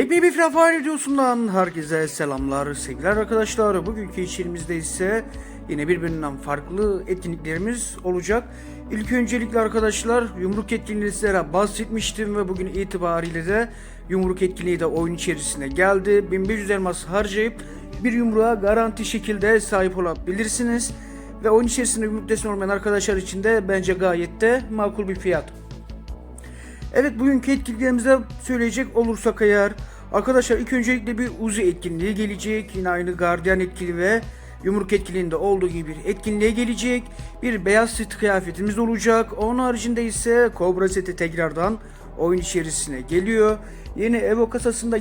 Yepyeni bir Free Fire videosundan herkese selamlar, sevgiler arkadaşlar. Bugünkü içerimizde ise yine birbirinden farklı etkinliklerimiz olacak. İlk öncelikle arkadaşlar yumruk etkinliği sizlere bahsetmiştim ve bugün itibariyle de yumruk etkinliği de oyun içerisine geldi. 1500 elmas harcayıp bir yumruğa garanti şekilde sahip olabilirsiniz. Ve oyun içerisinde yumruk deseni olmayan arkadaşlar için de bence gayet de makul bir fiyat. Evet bugünkü etkinliklerimizde söyleyecek olursak eğer arkadaşlar ilk öncelikle bir Uzi etkinliği gelecek. Yine aynı Guardian etkili ve Yumruk etkinliğinde olduğu gibi bir etkinliğe gelecek. Bir beyaz set kıyafetimiz olacak. Onun haricinde ise Cobra seti tekrardan oyun içerisine geliyor. Yeni Evo kasasında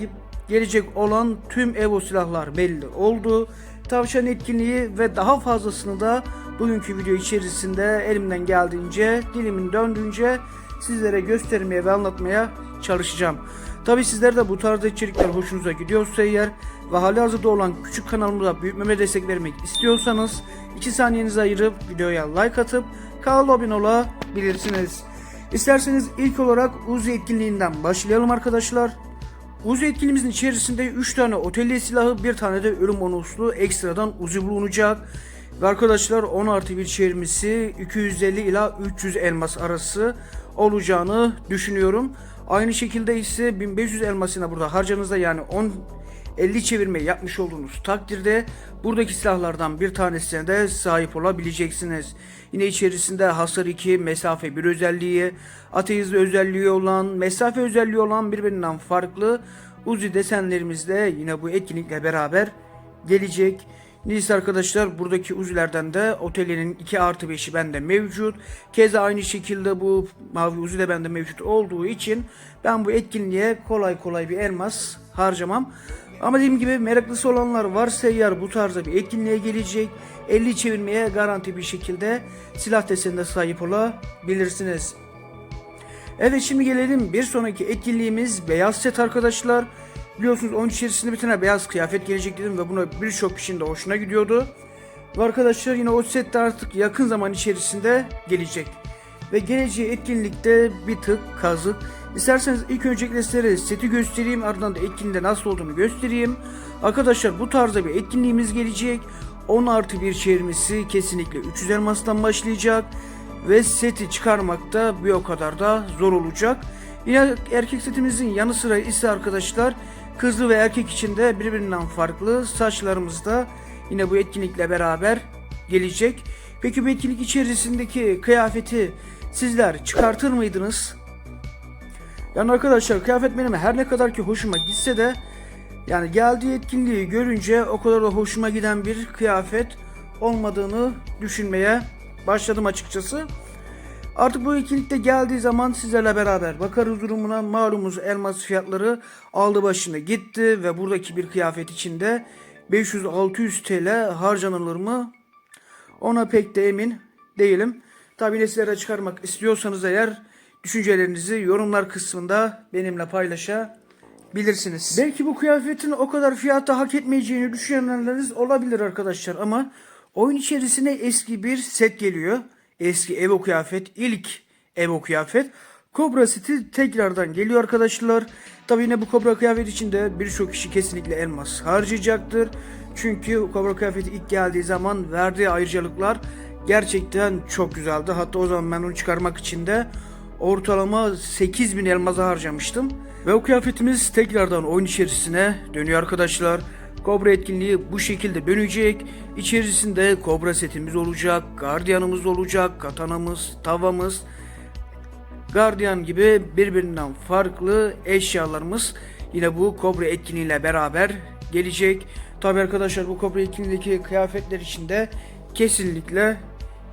gelecek olan tüm Evo silahlar belli oldu. Tavşan etkinliği ve daha fazlasını da bugünkü video içerisinde elimden geldiğince, dilimin döndüğünce sizlere göstermeye ve anlatmaya çalışacağım. Tabi sizler de bu tarzda içerikler hoşunuza gidiyorsa eğer ve hali hazırda olan küçük kanalımıza büyütmeme destek vermek istiyorsanız 2 saniyenizi ayırıp videoya like atıp kanala abone olabilirsiniz. İsterseniz ilk olarak Uzi etkinliğinden başlayalım arkadaşlar. Uzi etkinliğimizin içerisinde 3 tane otelli silahı, bir tane de ölüm bonuslu ekstradan Uzi bulunacak. Ve arkadaşlar 10 artı bir çevirmesi 250 ila 300 elmas arası olacağını düşünüyorum. Aynı şekilde ise 1500 elmasına burada harcanızda yani 10 50 çevirme yapmış olduğunuz takdirde buradaki silahlardan bir tanesine de sahip olabileceksiniz. Yine içerisinde hasar 2, mesafe 1 özelliği, ateizm özelliği olan, mesafe özelliği olan birbirinden farklı Uzi desenlerimiz de yine bu etkinlikle beraber gelecek. Neyse arkadaşlar buradaki uzilerden de otelinin 2 artı 5'i bende mevcut. Keza aynı şekilde bu mavi uzi de bende mevcut olduğu için ben bu etkinliğe kolay kolay bir elmas harcamam. Ama dediğim gibi meraklısı olanlar varsa eğer bu tarzda bir etkinliğe gelecek 50 çevirmeye garanti bir şekilde silah desenine sahip olabilirsiniz. Evet şimdi gelelim bir sonraki etkinliğimiz beyaz set arkadaşlar. Biliyorsunuz onun içerisinde bir tane beyaz kıyafet gelecek dedim ve buna birçok kişinin de hoşuna gidiyordu. Ve arkadaşlar yine o set de artık yakın zaman içerisinde gelecek. Ve geleceği etkinlikte bir tık kazık. İsterseniz ilk öncelikle sizlere seti göstereyim ardından da etkinliğinde nasıl olduğunu göstereyim. Arkadaşlar bu tarzda bir etkinliğimiz gelecek. 10 artı bir çevirmesi kesinlikle 300 elmastan başlayacak. Ve seti çıkarmakta bir o kadar da zor olacak. Yine erkek setimizin yanı sıra ise arkadaşlar kızlı ve erkek için de birbirinden farklı saçlarımız da yine bu etkinlikle beraber gelecek. Peki bu etkinlik içerisindeki kıyafeti sizler çıkartır mıydınız? Yani arkadaşlar kıyafet benim her ne kadar ki hoşuma gitse de yani geldiği etkinliği görünce o kadar da hoşuma giden bir kıyafet olmadığını düşünmeye başladım açıkçası. Artık bu etkinlikte geldiği zaman sizlerle beraber bakarız durumuna. Malumuz elmas fiyatları aldı başını gitti ve buradaki bir kıyafet içinde 500-600 TL harcanılır mı? Ona pek de emin değilim. Tabi sizlere çıkarmak istiyorsanız eğer düşüncelerinizi yorumlar kısmında benimle paylaşabilirsiniz. Belki bu kıyafetin o kadar fiyata hak etmeyeceğini düşünenleriniz olabilir arkadaşlar ama oyun içerisine eski bir set geliyor eski Evo kıyafet, ilk Evo kıyafet. Cobra seti tekrardan geliyor arkadaşlar. Tabi yine bu Cobra kıyafet içinde birçok kişi kesinlikle elmas harcayacaktır. Çünkü Cobra kıyafeti ilk geldiği zaman verdiği ayrıcalıklar gerçekten çok güzeldi. Hatta o zaman ben onu çıkarmak için de ortalama 8000 elmasa harcamıştım. Ve o kıyafetimiz tekrardan oyun içerisine dönüyor arkadaşlar. Kobra etkinliği bu şekilde dönecek. İçerisinde Kobra setimiz olacak, gardiyanımız olacak, katanamız, tavamız, gardiyan gibi birbirinden farklı eşyalarımız yine bu Kobra etkinliğiyle beraber gelecek. Tabi arkadaşlar bu Kobra etkinliğindeki kıyafetler içinde kesinlikle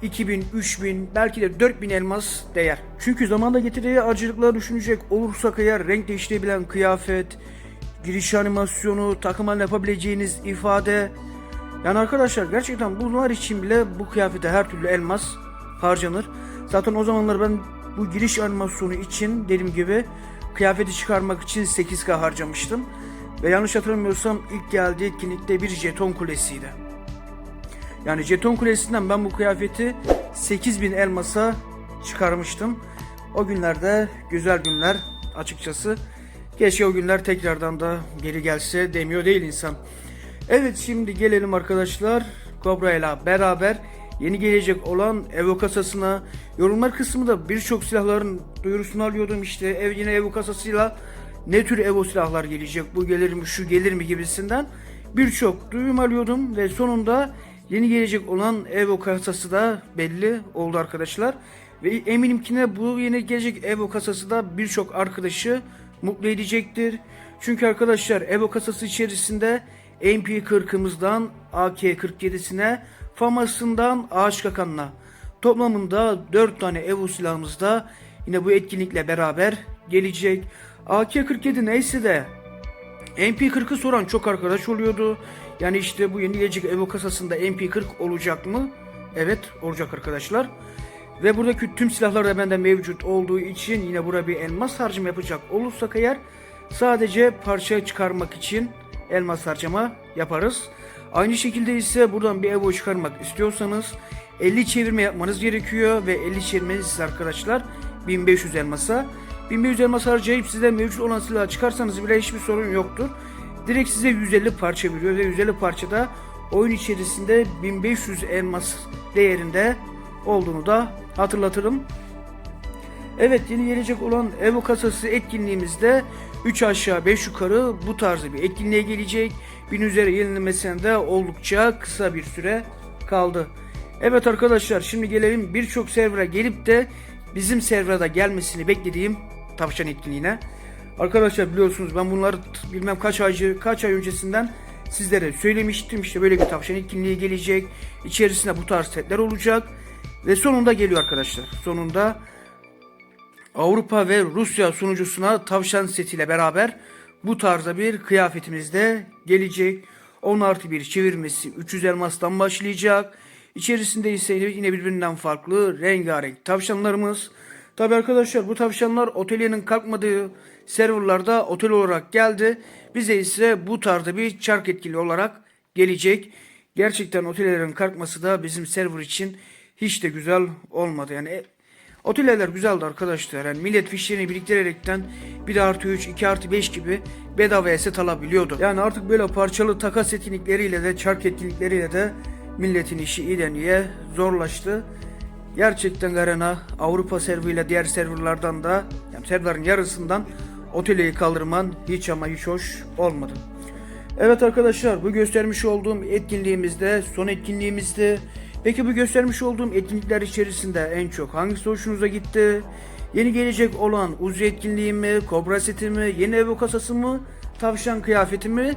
2000, 3000 belki de 4000 elmas değer. Çünkü zamanda getirdiği acılıkları düşünecek olursak eğer renk değiştirebilen kıyafet, giriş animasyonu, takım halinde yapabileceğiniz ifade. Yani arkadaşlar gerçekten bunlar için bile bu kıyafete her türlü elmas harcanır. Zaten o zamanlar ben bu giriş animasyonu için dediğim gibi kıyafeti çıkarmak için 8K harcamıştım. Ve yanlış hatırlamıyorsam ilk geldiği etkinlikte bir jeton kulesiydi. Yani jeton kulesinden ben bu kıyafeti 8000 elmasa çıkarmıştım. O günlerde güzel günler açıkçası. Keşke o günler tekrardan da geri gelse demiyor değil insan. Evet şimdi gelelim arkadaşlar Kobra ile beraber yeni gelecek olan Evo kasasına. Yorumlar kısmında birçok silahların duyurusunu alıyordum işte. Ev yine Evo kasasıyla ne tür Evo silahlar gelecek bu gelir mi şu gelir mi gibisinden birçok duyum alıyordum ve sonunda yeni gelecek olan Evo kasası da belli oldu arkadaşlar. Ve eminim ki ne bu yeni gelecek Evo kasası da birçok arkadaşı mutlu edecektir. Çünkü arkadaşlar Evo kasası içerisinde MP40'ımızdan AK-47'sine, FAMAS'ından Ağaç Kakan'la toplamında 4 tane Evo silahımız da yine bu etkinlikle beraber gelecek. AK-47 neyse de MP40'ı soran çok arkadaş oluyordu. Yani işte bu yeni gelecek Evo kasasında MP40 olacak mı? Evet olacak arkadaşlar. Ve buradaki tüm silahlar da bende mevcut olduğu için yine buraya bir elmas harcama yapacak olursak eğer sadece parça çıkarmak için elmas harcama yaparız. Aynı şekilde ise buradan bir Evo çıkarmak istiyorsanız 50 çevirme yapmanız gerekiyor ve 50 çevirmeniz arkadaşlar 1500 elmasa. 1500 elmas harcayıp size mevcut olan silahı çıkarsanız bile hiçbir sorun yoktur. Direkt size 150 parça veriyor ve 150 parçada oyun içerisinde 1500 elmas değerinde olduğunu da hatırlatırım. Evet yeni gelecek olan Evo kasası etkinliğimizde 3 aşağı 5 yukarı bu tarzı bir etkinliğe gelecek. Bin üzeri yenilemesine de oldukça kısa bir süre kaldı. Evet arkadaşlar şimdi gelelim birçok server'a gelip de bizim server'a gelmesini beklediğim tavşan etkinliğine. Arkadaşlar biliyorsunuz ben bunları bilmem kaç ay kaç ay öncesinden sizlere söylemiştim. İşte böyle bir tavşan etkinliği gelecek. İçerisinde bu tarz setler olacak. Ve sonunda geliyor arkadaşlar. Sonunda Avrupa ve Rusya sunucusuna tavşan setiyle beraber bu tarzda bir kıyafetimiz de gelecek. 10 artı bir çevirmesi 300 elmastan başlayacak. İçerisinde ise yine birbirinden farklı rengarenk tavşanlarımız. Tabi arkadaşlar bu tavşanlar otelyenin kalkmadığı serverlarda otel olarak geldi. Bize ise bu tarzda bir çark etkili olarak gelecek. Gerçekten otelyelerin kalkması da bizim server için hiç de güzel olmadı. Yani e, Otelyeler güzeldi arkadaşlar. Yani millet fişlerini biriktirerekten 1 artı 3, 2 artı 5 gibi bedava set alabiliyordu. Yani artık böyle parçalı takas etkinlikleriyle de çark etkinlikleriyle de milletin işi iyiden iyiye zorlaştı. Gerçekten Garena Avrupa serverıyla diğer serverlardan da yani serverların yarısından oteleyi kaldırman hiç ama hiç hoş olmadı. Evet arkadaşlar bu göstermiş olduğum etkinliğimizde son etkinliğimizdi. Peki bu göstermiş olduğum etkinlikler içerisinde en çok hangisi hoşunuza gitti? Yeni gelecek olan Uzi etkinliği mi, Kobra seti mi, yeni Evo kasası mı, tavşan kıyafeti mi?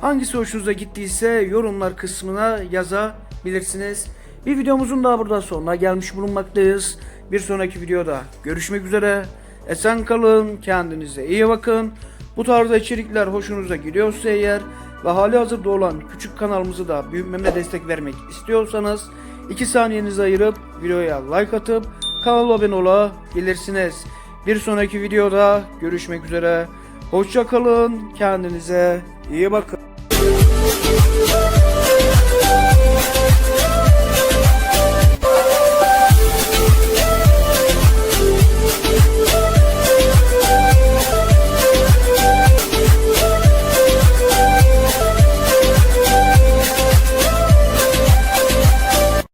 Hangisi hoşunuza gittiyse yorumlar kısmına yazabilirsiniz. Bir videomuzun daha burada sonuna gelmiş bulunmaktayız. Bir sonraki videoda görüşmek üzere. Esen kalın, kendinize iyi bakın. Bu tarzda içerikler hoşunuza gidiyorsa eğer ve hali hazırda olan küçük kanalımızı da büyütmeme destek vermek istiyorsanız 2 saniyenizi ayırıp videoya like atıp kanala abone olabilirsiniz. Bir sonraki videoda görüşmek üzere. Hoşça kalın, kendinize iyi bakın.